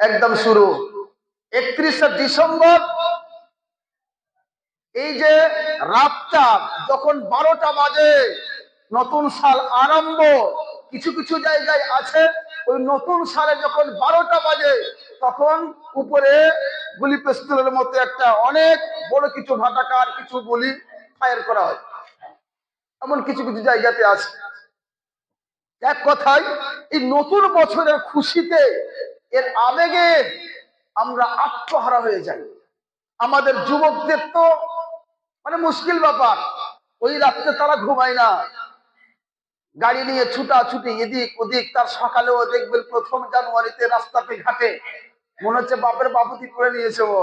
একদম শুরু। একত্রিশে ডিসেম্বর, এই যে রাতটা যখন বারোটা বাজে, নতুন সাল আরম্ভ, কিছু কিছু জায়গায় আছে, ওই নতুন সালে যখন বারোটা বাজে, তখন উপরে গুলি পিস্তলের মতো একটা অনেক বড় কিছু ভাটাকার, কিছু গুলি ফায়ার করা হয়। এমন কিছু কিছু জায়গাতে আছে। এক কথায়, এই নতুন বছরের খুশিতে এর আবেগে আমরা আত্মহারা হয়ে যাই। আমাদের যুবকদের তো মানে মুশকিল ব্যাপার। ওই রাত্রে তারা ঘুমায় না। গাড়ি নিয়ে ছুটা ছুটি এদিক ওদিক, তার সকালেও দেখবেন প্রথম জানুয়ারিতে রাস্তাতে ঘাটে। মনে হচ্ছে বাপের বাপুতি করে নিয়েছে ও।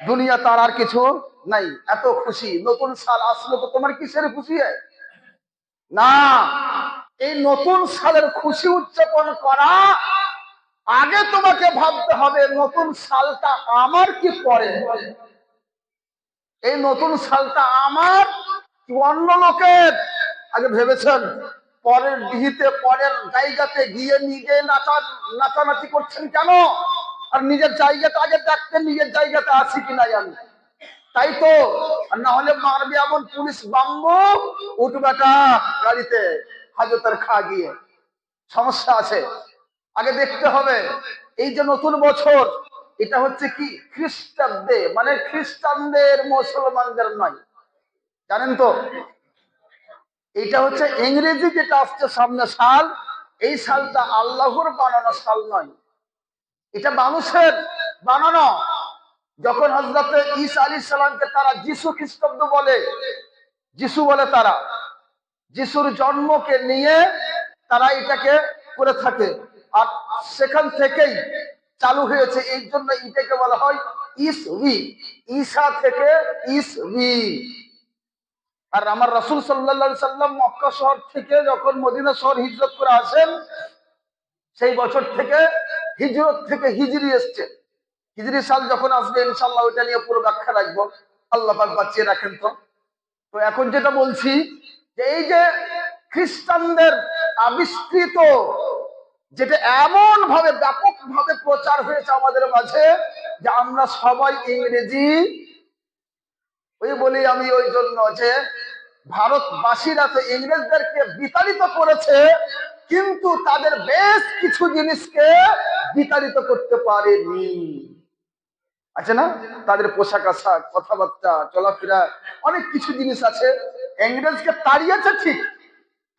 দুনিয়া তার আর কিছু নাই। এত খুশি। নতুন সাল আসলো তো তোমার কিসের খুশি না, এই নতুন সালের খুশি উদযাপন করা আগে তোমাকে ভাবতে হবে, নতুন সালটা আমার কি পরে? এই নতুন সালটা আমার অন্য লোকের? আগে ভেবেছেন, পরের ডিহিতে পরের জায়গাতে গিয়ে নিজে নাচা, নাচানাচি করছেন কেন? আর নিজের জায়গাটা আগে দেখতেন নিজের জায়গাতে আছি কিনা জানি তাই তো না হলে মারবে এমন পুলিশ বাম্বু উঠবেটা গাড়িতে, হাজতের খা গিয়ে। সমস্যা আছে। আগে দেখতে হবে। এই যে নতুন বছর, এটা হচ্ছে কি? খ্রিস্টাব্দে মানে খ্রিস্টানদের মুসলমানদের নয়। জানেন তো? এটা হচ্ছে ইংরেজি যেটা আসছে সামনে সাল, এই সালটা আল্লাহর বানানো সাল নয়। এটা মানুষের বানানো। যখন হজরতে ঈসা আলী সালামকে তারা যিশু খ্রিস্টাব্দ বলে, যিশু বলে তারা, যিশুর জন্মকে নিয়ে তারা এটাকে করে থাকে। আর সেখান থেকেই চালু হয়েছে। এই জন্য এটাকে বলা হয় ইসবি ঈসা থেকে ইসবি আর আমার রাসুল সাল্লা সাল্লাম মক্কা শহর থেকে যখন মদিনা শহর হিজরত করে আসেন, সেই বছর থেকে হিজরত থেকে হিজরি এসছে। হিজরি সাল যখন আসবে ইনশাল্লাহ ওইটা নিয়ে পুরো ব্যাখ্যা রাখব। আল্লাহ বাঁচিয়ে রাখেন তো। তো এখন যেটা বলছি যে এই যে খ্রিস্টানদের আবিষ্কৃত যেটা এমন ভাবে ব্যাপক ভাবে প্রচার হয়েছে আমাদের মাঝে যে আমরা সবাই ইংরেজি। ওই বলি আমি ওই জন্য যে ভারতবাসীরা তো ইংরেজদেরকে বিতাড়িত করেছে, কিন্তু তাদের বেশ কিছু জিনিসকে বিতাড়িত করতে পারেনি। আছে না? তাদের পোশাক আশাক, কথাবার্তা, চলাফেরা, অনেক কিছু জিনিস আছে। ইংরেজকে তাড়িয়েছে ঠিক,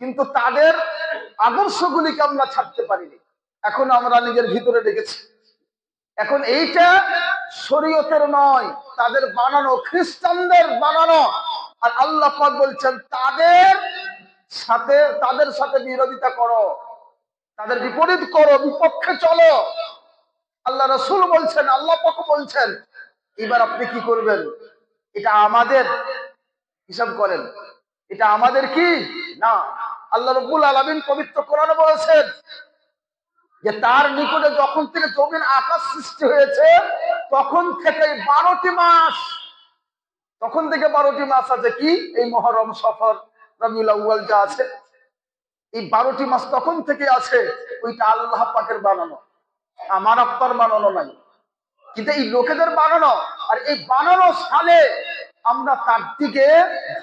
কিন্তু তাদের আদর্শগুলিকে আমরা ছাড়তে পারিনি। এখন আমরা নিজের ভিতরে রেখেছি। এখন এইটা শরীয়তের নয়, তাদের বানানো, খ্রিস্টানদের বানানো। আর আল্লাহ পাক বলছেন, তাদের সাথে তাদের সাথে বিরোধিতা করো। তাদের বিপরীত করো, বিপক্ষে চলো। আল্লাহ রসুল বলছেন, আল্লাহ পাক বলছেন, এবার আপনি কি করবেন? এটা আমাদের হিসাব করেন। এটা আমাদের কি? না। আল্লাহ রব্বুল আলমিন পবিত্র কোরআনে বলেছেন যে তার নিকটে যখন থেকে জমিন আকাশ সৃষ্টি হয়েছে, তখন থেকে বারোটি মাস, তখন থেকে বারোটি মাস আছে কি? এই মহরম সফর রবিউল যা আছে, এই বারোটি মাস তখন থেকে আছে, ওইটা আল্লাহ পাকের বানানো। আমার আপনার বানানো নাই। কিন্তু এই লোকেদের বানানো, আর এই বানানো সালে আমরা তার দিকে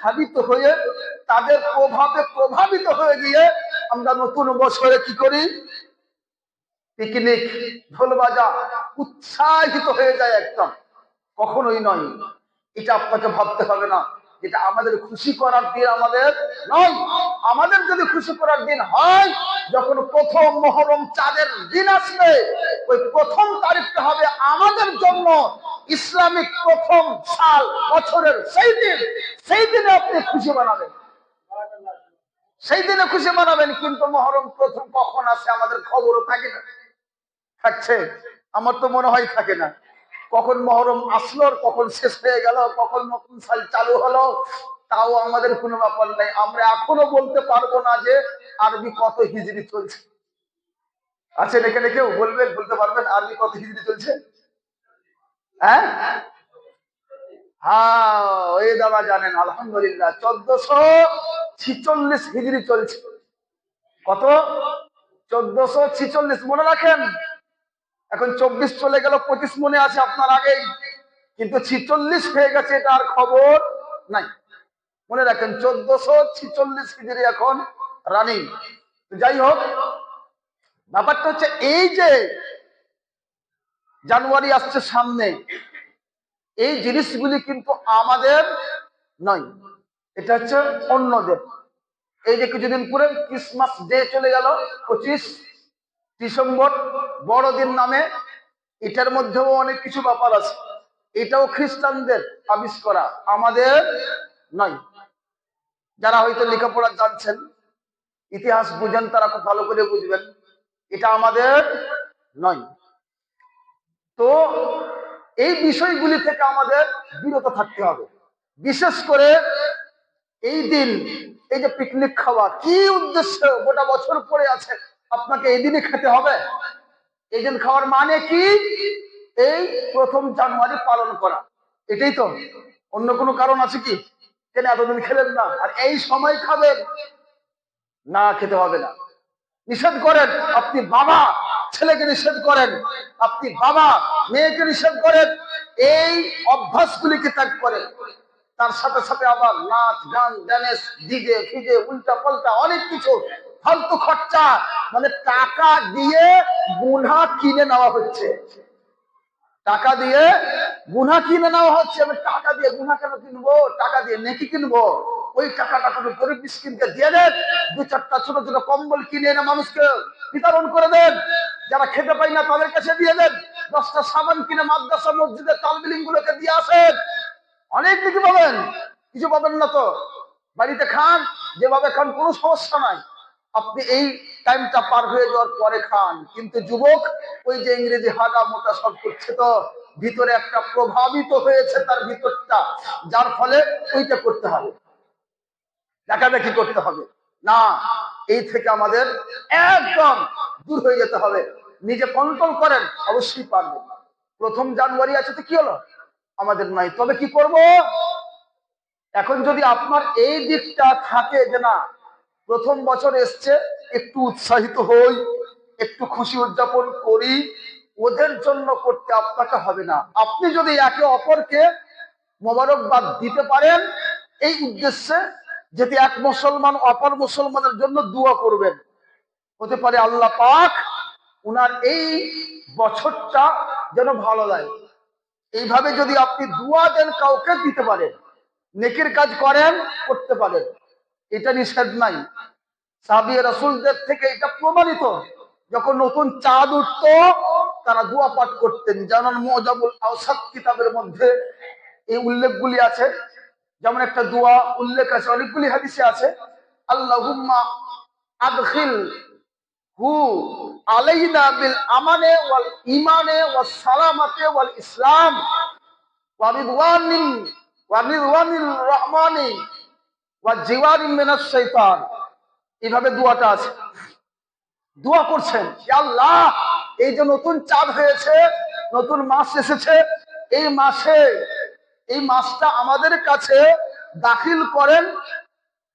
ধাবিত হয়ে তাদের প্রভাবে প্রভাবিত হয়ে গিয়ে আমরা নতুন বছরে কি করি? পিকনিক ঢোল বাজা উৎসাহিত হয়ে যায় একদম। কখনোই নয়। এটা আপনাকে ভাবতে হবে না। এটা আমাদের খুশি করার দিন আমাদের নয়। আমাদের যদি খুশি করার দিন হয়, যখন প্রথম মহরম চাঁদের দিন আসবে, ওই প্রথম তারিখটা হবে আমাদের জন্য ইসলামিক প্রথম সাল বছরের সেই দিন। সেই দিনে আপনি খুশি বানাবেন। সেই দিনে খুশি বানাবেন কিন্তু মহরম প্রথম কখন আসে আমাদের খবরও থাকে না। থাকছে, আমার তো মনে হয় থাকে না। কখন মহরম আসলো কখন শেষ হয়ে গেল, কখন নতুন সাল চালু হলো, তাও আমাদের কোনো ব্যাপার নেই। আমরা এখনও বলতে পারব না যে আরবি কত হিজড়ি চলছে। আছেন এখানে কেউ? বলবেন, বলতে পারবেন, আরবি কত হিজড়ি চলছে? হ্যাঁ? হ্যাঁ ওই দাদা জানেন, আলহামদুলিল্লাহ, চোদ্দশো ছিচল্লিশ হিজড়ি চলছে। কত? চোদ্দশো ছিচল্লিশ, মনে রাখেন? এখন চব্বিশ চলে গেল, পঁচিশ মনে আছে আপনার আগেই। কিন্তু ছিচল্লিশ হয়ে গেছে আর খবর নাই। মনে রাখেন, চোদ্দশো ছিচল্লিশ হিজড়ি এখন রানিং যাই হোক, ব্যাপারটা হচ্ছে এই যে জানুয়ারি আসছে সামনে, এই জিনিসগুলি কিন্তু আমাদের নয়। এটা হচ্ছে অন্যদের এই যে কিছুদিন পরে ক্রিসমাস ডে চলে গেল, পঁচিশ ডিসেম্বর, বড়দিন নামে। এটার মধ্যেও অনেক কিছু ব্যাপার আছে। এটাও খ্রিস্টানদের আবিষ করা, আমাদের নয়। যারা হয়তো লেখাপড়া জানছেন, ইতিহাস বুঝেন, তারা খুব ভালো করে বুঝবেন। এটা আমাদের নয়। তো এই বিষয়গুলি থেকে আমাদের বিরত থাকতে হবে। বিশেষ করে এই দিন, এই যে পিকনিক খাওয়া, কি উদ্দেশ্য? গোটা বছর পরে আছে, আপনাকে এই দিনে খেতে হবে? এই দিন খাওয়ার মানে কি? এই প্রথম জানুয়ারি পালন করা। এটাই তো। অন্য কোনো কারণ আছে কি? কেন এতদিন খেলেন না? আর এই সময় খাবেন, না খেতে হবে না। নিষেধ করেন, আপনি বাবা, ছেলেকে নিষেধ করেন, আপনি বাবা, মেয়েকে নিষেধ করেন, এই অভ্যাসগুলিকে ত্যাগ করেন। তার সাথে সাথে আবার নাচ, গান, ড্যানেস, ডিজে, ফিজে উল্টা পাল্টা অনেক কিছু, ফালতু খরচা মানে টাকা দিয়ে গুনা কিনে নেওয়া হচ্ছে। টাকা দিয়ে গুনা কিনে নেওয়া হচ্ছে, আমি টাকা দিয়ে গুনা কেন কিনবো? টাকা দিয়ে নেকি কিনবো? ওই টাকাটা কোনো গরিব মিসকিনকে দিয়ে দেন, দু চারটা ছোট ছোট কম্বল কিনে এনে মানুষকে বিতরণ করে দেন, যারা খেতে পাই না তাদের কাছে দিয়ে দেন, দশটা সাবান কিনে মাদ্রাসা মসজিদের তালবিলিং গুলোকে দিয়ে আসেন অনেক কিছু পাবেন। কিছু পাবেন না তো। বাড়িতে খান, যেভাবে খান, কোনো সমস্যা নাই। আপনি এই টাইমটা পার হয়ে যাওয়ার পরে খান। কিন্তু যুবক, ওই যে ইংরেজি হাগা মোটা সব করছে তো, ভিতরে একটা প্রভাবিত হয়েছে তার ভিতরটা। যার ফলে ওইটা করতে হবে। দেখাদেখি করতে হবে। না, এই থেকে আমাদের একদম দূর হয়ে যেতে হবে। নিজে কন্ট্রোল করেন, অবশ্যই পারবেন। প্রথম জানুয়ারি আছে তো কি হলো? আমাদের নাই। তবে কি করব? এখন যদি আপনার এই দিকটা থাকে যে না, প্রথম বছর এসছে, একটু উৎসাহিত হই, একটু খুশি উদযাপন করি, ওদের জন্য করতে আপনাকে হবে না। আপনি যদি একে অপরকে মোবারকবাদ দিতে পারেন, এই উদ্দেশ্যে যদি এক মুসলমান অপর মুসলমানের জন্য দোয়া করবেন। হতে পারে আল্লাহ পাক উনার এই বছরটা যেন ভালো লাগে এইভাবে যদি আপনি দুয়া দেন কাউকে দিতে পারেন, নেকির কাজ করেন, করতে পারেন। এটা নিষেধ নাই। সাবিয়া রসুলদের থেকে এটা প্রমাণিত। যখন নতুন চাঁদ উঠত, তারা দুয়া পাঠ করতেন। যেমন মজাবুল আওসাদ কিতাবের মধ্যে এই উল্লেখগুলি আছে। যেমন একটা দোয়া উল্লেখ আছে, অনেকগুলি হাদিসে আছে। আল্লাহুম্মা আদখিল হু, আলাইনা বিল আমানে ওয়াল ইমানে ওয়াস সালামাতে ওয়াল ইসলাম। ওয়া রিদওয়ানিন, ওয়া রিদওয়ানির রহমানি, ওয়া জিওয়ারিন মিনাশ শাইতান। এইভাবে দোয়াটা আছে। দোয়া করছেন আল্লাহ, এই যে নতুন চাঁদ হয়েছে, নতুন মাস এসেছে, এই মাসে, এই মাসটা আমাদের কাছে দাখিল করেন,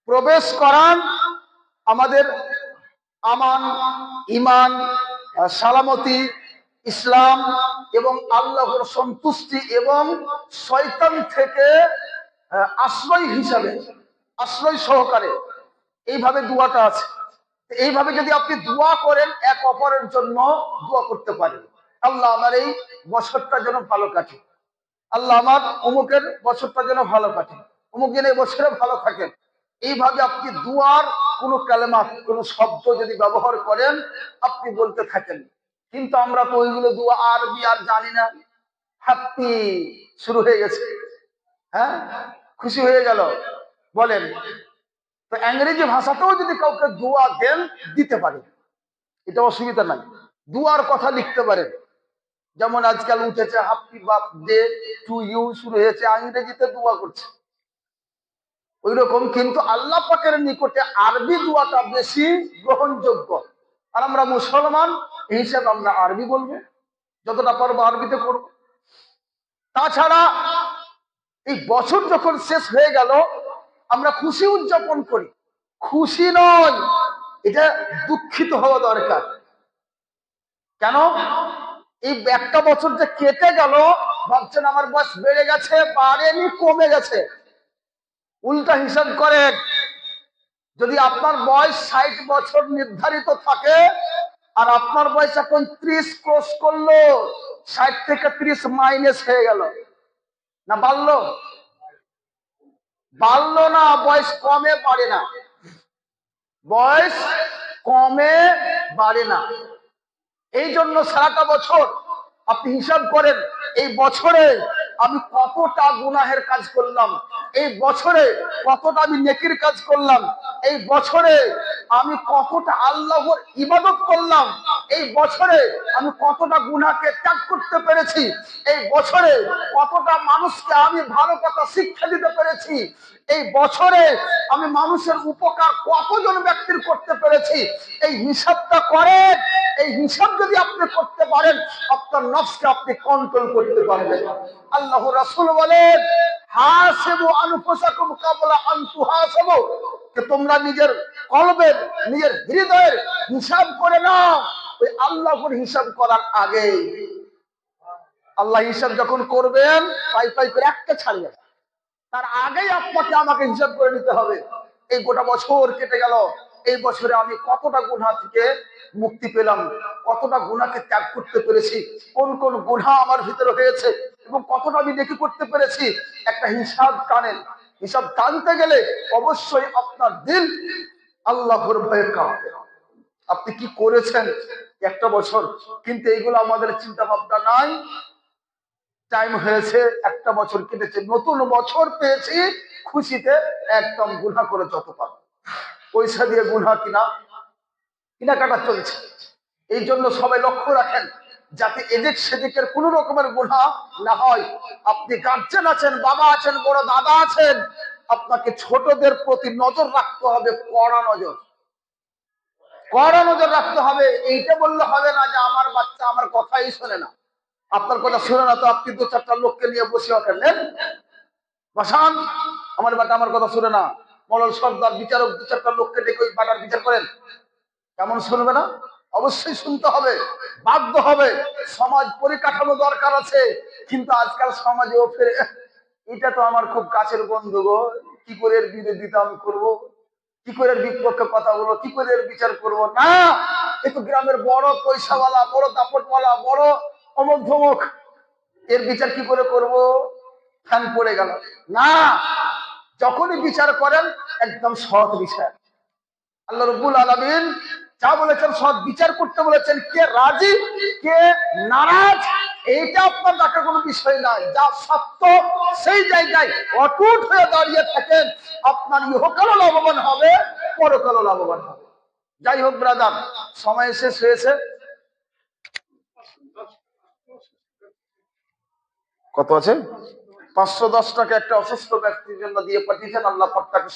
প্রবেশ করান, আমাদের আমান ইমান সালামতি, ইসলাম এবং আল্লাহর সন্তুষ্টি এবং শয়তান থেকে আশ্রয় হিসাবে, আশ্রয় সহকারে এইভাবে দুয়াটা আছে। এইভাবে যদি আপনি দোয়া করেন, এক অপরের জন্য দোয়া করতে পারেন। আল্লাহ আমার এই বছরটা যেন ভালো কাটে। আল্লাহ আমার অমুকের বছরটা যেন ভালো কাটে। অমুক যেন এই বছরে ভালো থাকেন। এইভাবে আপনি দুয়ার কোনো কালেমা, কোনো শব্দ যদি ব্যবহার করেন, আপনি বলতে থাকেন। কিন্তু আমরা তো ওইগুলো দুয়া আরবি আর জানি না। হ্যাপি শুরু হয়ে গেছে। হ্যাঁ? খুশি হয়ে গেল। বলেন, তো ইংরেজি ভাষাতেও যদি কাউকে দোয়া দেন, দিতে পারে। এটা অসুবিধা নাই। দুয়ার কথা লিখতে পারেন যেমন আজকাল উঠেছে হ্যাপি বার্থডে টু ইউ, শুরু হয়েছে, ইংরেজিতে দোয়া করছে। ওই রকম কিন্তু আল্লাহ পাকের নিকটে আরবি দোয়াটা বেশি গ্রহণযোগ্য। আর আমরা মুসলমান, এই হিসাবে আমরা আরবি বলব, যতটা পারব আরবিতে করব। তাছাড়া এই বছর যখন শেষ হয়ে গেল, আমরা খুশি উদযাপন করি। খুশি নয় এটা দুঃখিত হওয়া দরকার। কেন? এই একটা বছর যে কেটে গেল, ভাবছেন আমার বয়স বেড়ে গেছে, বাড়েনি, কমে গেছে। উল্টা হিসাব করেন। যদি আপনার বয়স ষাট বছর নির্ধারিত থাকে, আর আপনার বয়স এখন ত্রিশ ক্রস করল, ষাট থেকে ত্রিশ মাইনাস হয়ে গেল। না বাড়লো? বাড়লো না, বয়স কমে পারে না। বয়স কমে বাড়ে না। এই জন্য সারাটা বছর আপনি হিসাব করেন, এই বছরে আমি কতটা গুনাহের কাজ করলাম এই বছরে কতটা আমি নেকির কাজ করলাম, এই বছরে আমি কতটা আল্লাহর ইবাদত করলাম, এই বছরে আমি কতটা গুনাহকে ত্যাগ করতে পেরেছি, এই বছরে কতটা মানুষকে আমি ভালো কথা শিক্ষা দিতে পেরেছি, এই বছরে আমি মানুষের উপকার কতজন ব্যক্তির করতে পেরেছি, এই হিসাবটা করেন, এই হিসাব যদি আপনি করতে পারেন, আপনার নফসকে আপনি কন্ট্রোল করতে পারবেন। আল্লাহ রাসুল বলেন তোমরা নিজের কলবের, নিজের হৃদয়ের হিসাব করে নাও, ওই আল্লাহর হিসাব করার আগে। আল্লাহ হিসাব যখন করবেন, পাই পাই করে একটা ছাড়িয়ে তার আগেই আপনাকে আমাকে হিসাব করে নিতে হবে। এই গোটা বছর কেটে গেল এই বছরে আমি কতটা গুণা থেকে মুক্তি পেলাম, কতটা গুণাকে ত্যাগ করতে পেরেছি, কোন কোন গুণা আমার ভিতরে হয়েছে এবং কতটা আমি দেখি করতে পেরেছি, একটা হিসাব টানেন হিসাব টানতে গেলে অবশ্যই আপনার দিল আল্লাহর ভয়ে কাঁপবে আপনি কি করেছেন একটা বছর? কিন্তু এইগুলো আমাদের চিন্তা ভাবনা নাই। টাইম হয়েছে, একটা বছর কেটেছে। নতুন বছর পেয়েছি, খুশিতে একদম গুনা করে যত পারো পয়সা দিয়ে গুনা কিনা, কেনাকাটা চলছে। এই জন্য সবাই লক্ষ্য রাখেন, যাতে এদিক সেদিকের কোন রকমের গুণা না হয়। আপনি গার্জেন আছেন, বাবা আছেন, বড় দাদা আছেন, আপনাকে ছোটদের প্রতি নজর রাখতে হবে, কড়া নজর। কড়া নজর রাখতে হবে, এইটা বললে হবে না যে আমার বাচ্চা আমার কথাই শোনে না। আপনার কথা শুনে না তো আপনি দু চারটা লোককে নিয়ে বসে ওঠেন বসান, আমার বাটা আমার কথা শুনে না। মলল সর্দার বিচারক দু চারটা লোককে ডেকে ওই বাটার বিচার করেন। কেমন শুনবে না? অবশ্যই শুনতে হবে, বাধ্য হবে। সমাজ পরিকাঠামো দরকার আছে, কিন্তু আজকাল সমাজেও ফেরে এটা তো আমার খুব কাছের বন্ধু গো। কি করে এর বিরোধিতা আমি করব? কি করে এর বিপক্ষে কথা বলব? কি করে এর বিচার করব? না! এ তো গ্রামের বড় পয়সাওয়ালা, বড় দাপটওয়ালা, বড় অমুক ধমক এর বিচার কি করে করব? ফ্যান পড়ে গেল। না! যখনই বিচার করেন, একদম সৎ বিচার। আল্লাহ রব্বুল আলমিন যা বলেছেন সৎ বিচার করতে বলেছেন, কে রাজি, কে নারাজ, এইটা আপনার দেখার কোনো বিষয় নাই। যা সত্য, সেই জায়গায় অটুট হয়ে দাঁড়িয়ে থাকেন, আপনার ইহকালও লাভবান হবে, পরকালও লাভবান হবে। যাই হোক ব্রাদার সময় শেষ হয়েছে। কত আছে? পাঁচশো দশ টাকা একটা অসুস্থ ব্যক্তির জন্য দিয়ে পাঠিয়েছেন আল্লাহ পাক তাকে